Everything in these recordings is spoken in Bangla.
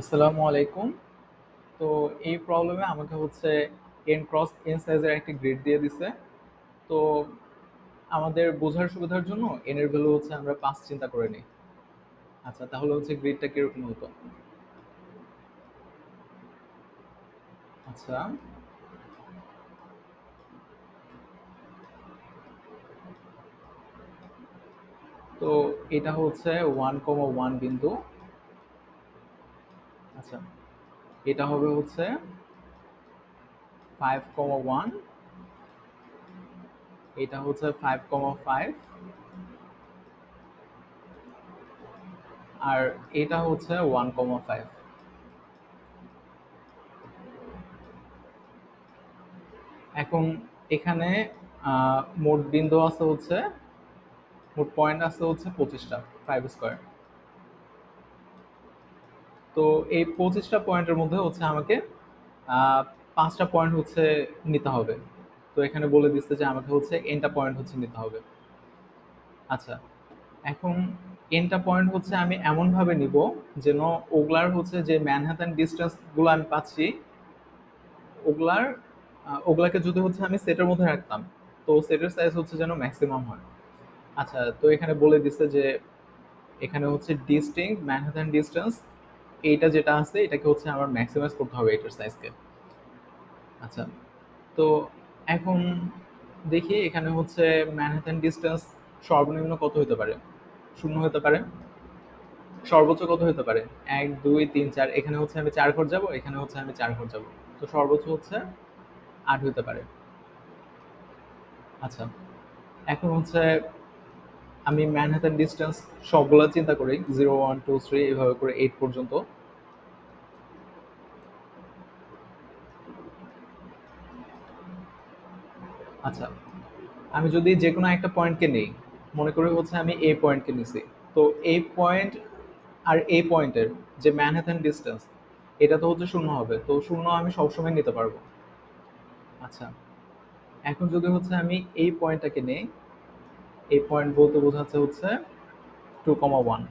আসসালামু আলাইকুম। তো এই প্রবলেমে আমাকে হচ্ছে এন ক্রস এন সাইজের একটা গ্রিড দিয়ে দিছে। তো আমাদের বোঝার সুবিধার জন্য এন এর ভ্যালু হচ্ছে আমরা পাঁচ চিন্তা করে নিই। আচ্ছা তাহলে হচ্ছে গ্রিডটা কীরকম হতো? আচ্ছা। তো এটা হচ্ছে ওয়ান কমা ওয়ান বিন্দু। আচ্ছা এটা হবে হচ্ছে ফাইভ কমা ওয়ান এটা হচ্ছে ফাইভ কমা ফাইভ আর এটা হচ্ছে ওয়ান কমা ফাইভ এখন এখানে মোট বিন্দু আছে হচ্ছে, মোট পয়েন্ট আছে হচ্ছে পঁচিশটা ফাইভ স্কোয়ার তো এই পঁচিশটা পয়েন্টের মধ্যে হচ্ছে আমাকে পাঁচটা পয়েন্ট হচ্ছে নিতে হবে। তো এখানে বলে দিচ্ছে যে আমাকে হচ্ছে এনটা পয়েন্ট হচ্ছে নিতে হবে। আচ্ছা এখন এনটা পয়েন্ট হচ্ছে আমি এমনভাবে নিব যেন ওগুলার হচ্ছে যে ম্যানহাতান ডিস্টেন্সগুলো আমি পাচ্ছি, ওগুলার ওগুলাকে যদি হচ্ছে আমি সেটের মধ্যে রাখতাম, তো সেটের সাইজ হচ্ছে যেন ম্যাক্সিমাম হয়। আচ্ছা তো এখানে বলে দিচ্ছে যে এখানে হচ্ছে ডিস্টিং ম্যানহাতান ডিস্টেন্স এইটা যেটা আছে, এটাকে হচ্ছে আমার ম্যাক্সিমাইজ করতে হবে এটার সাইজকে আচ্ছা তো এখন দেখি এখানে হচ্ছে ম্যানহাটন ডিস্টেন্স সর্বনিম্ন কত হতে পারে? শূন্য হতে পারে। সর্বোচ্চ কত হতে পারে? এক, দুই, তিন, চার। এখানে হচ্ছে আমি চার ঘর যাব, এখানে হচ্ছে আমি চার ঘর যাব। তো সর্বোচ্চ হচ্ছে আট হতে পারে। আচ্ছা এখন হচ্ছে আমি ম্যানহাটন ডিস্টেন্স সবগুলো চিন্তা করি জিরো ওয়ান টু থ্রি এভাবে করে এইট পর্যন্ত। আচ্ছা আমি যদি যে কোনো একটা পয়েন্টকে নেই, মনে করি হচ্ছে আমি এই পয়েন্টকে নিছি। তো এই পয়েন্ট আর এই পয়েন্টের যে ম্যানহাথান ডিস্টেন্স এটা তো হচ্ছে শূন্য হবে। তো শূন্য আমি সবসময় নিতে পারব। আচ্ছা এখন যদি হচ্ছে আমি এই পয়েন্টটাকে নেই এই পয়েন্ট বলতে বোঝাচ্ছে হচ্ছে টু কমা ওয়ান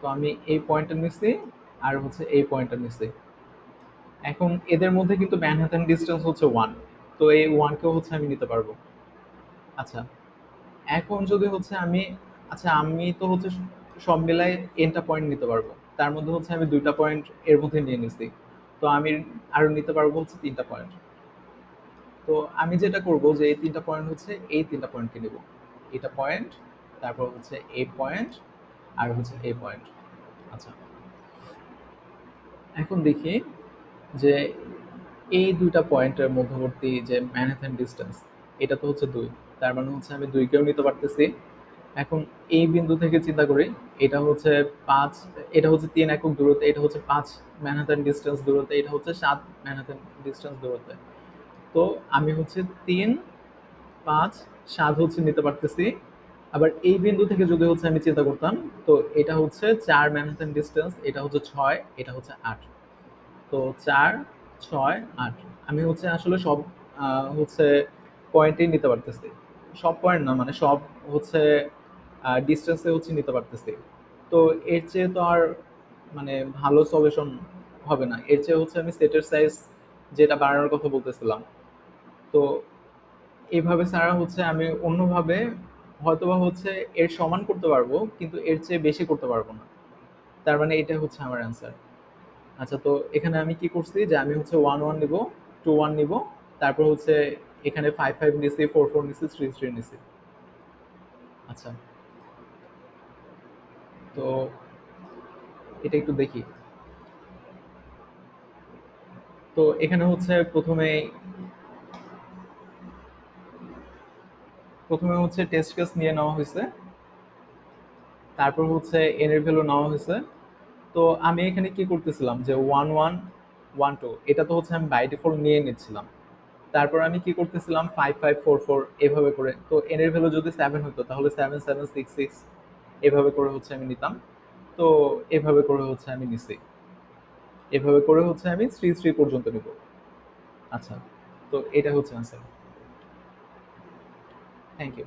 তো আমি এই পয়েন্টটা নিচ্ছি আর হচ্ছে এই পয়েন্টটা নিচ্ছি। এখন এদের মধ্যে কিন্তু ম্যানহাটন ডিস্টেন্স হচ্ছে ওয়ান তো এই ওয়ানকেও হচ্ছে আমি নিতে পারব। আচ্ছা এখন যদি হচ্ছে আমি আচ্ছা আমি তো হচ্ছে সব মিলাই এনটা পয়েন্ট নিতে পারব। তার মধ্যে হচ্ছে আমি দুইটা পয়েন্ট এর মধ্যে নিয়ে নিছি তো আমি আরও নিতে পারব হচ্ছে তিনটা পয়েন্ট তো আমি যেটা করব যে এই তিনটা পয়েন্ট হচ্ছে এই তিনটা পয়েন্টকে নেব। এটা পয়েন্ট তারপর হচ্ছে এই পয়েন্ট আর হচ্ছে এই পয়েন্ট আচ্ছা। এখন দেখি যে এই দুইটা পয়েন্টের মধ্যবর্তী যে ম্যানহাথান ডিস্টেন্স এটা তো হচ্ছে দুই। তার মানে হচ্ছে আমি দুইকেও নিতে পারতেছি। এখন এই বিন্দু থেকে চিন্তা করি, এটা হচ্ছে পাঁচ, এটা হচ্ছে তিন একক দূরত্বে, এটা হচ্ছে পাঁচ ম্যানহাথান ডিস্টেন্স দূরত্বে, এটা হচ্ছে সাত ম্যানহাথান ডিস্টেন্স দূরত্বে। তো আমি হচ্ছে তিন, পাঁচ, সাত হচ্ছে নিতে পারতেছি। আবার এই বিন্দু থেকে যদি হচ্ছে আমি চিন্তা করতাম, তো এটা হচ্ছে চার ম্যানহাথান ডিস্টেন্স এটা হচ্ছে ছয়, এটা হচ্ছে আট। তো চার, ছয়, আট। আমি হচ্ছে আসলে সব হচ্ছে পয়েন্টেই নিতে পারতেছি। সব পয়েন্ট না মানে সব হচ্ছে ডিস্টেন্সে হচ্ছে নিতে পারতেছি। তো এর চেয়ে তো আর মানে ভালো সলিউশন হবে না। এর চেয়ে হচ্ছে আমি সেটের সাইজ যেটা বাড়ানোর কথা বলতেছিলাম। তো এইভাবে ছাড়া হচ্ছে আমি অন্যভাবে হয়তোবা হচ্ছে এর সমান করতে পারব, কিন্তু এর চেয়ে বেশি করতে পারব না। তার মানে এটা হচ্ছে আমার অ্যান্সার আচ্ছা তো এখানে আমি কি করছি যে আমি হচ্ছে ওয়ান ওয়ান নিব টু ওয়ান নিব, তারপর হচ্ছে এখানে ফাইভ ফাইভ নিছি ফোর ফোর নিছি থ্রি থ্রি নিছি। আচ্ছা তো এটা একটু দেখি। তো এখানে হচ্ছে প্রথমে প্রথমে হচ্ছে টেস্ট কেস নিয়ে নেওয়া হয়েছে। তারপর হচ্ছে এন এর ভ্যালু নেওয়া হয়েছে। তো আমি এখানে কি করতেছিলাম যে ওয়ান ওয়ান ওয়ান টু এটা তো হচ্ছে আমি বাই ডিফল্ট নিয়ে নিচ্ছিলাম। তারপর আমি কি করতেছিলাম ফাইভ ফাইভ ফোর ফোর এভাবে করে। তো এন এর ভ্যালু যদি সেভেন হতো তাহলে সেভেন সেভেন সিক্স সিক্স এভাবে করে হচ্ছে আমি নিতাম। তো এভাবে করে হচ্ছে আমি নিছি। এভাবে করে হচ্ছে আমি থ্রি থ্রি পর্যন্ত নিব। আচ্ছা তো এটা হচ্ছে আনসার থ্যাংক ইউ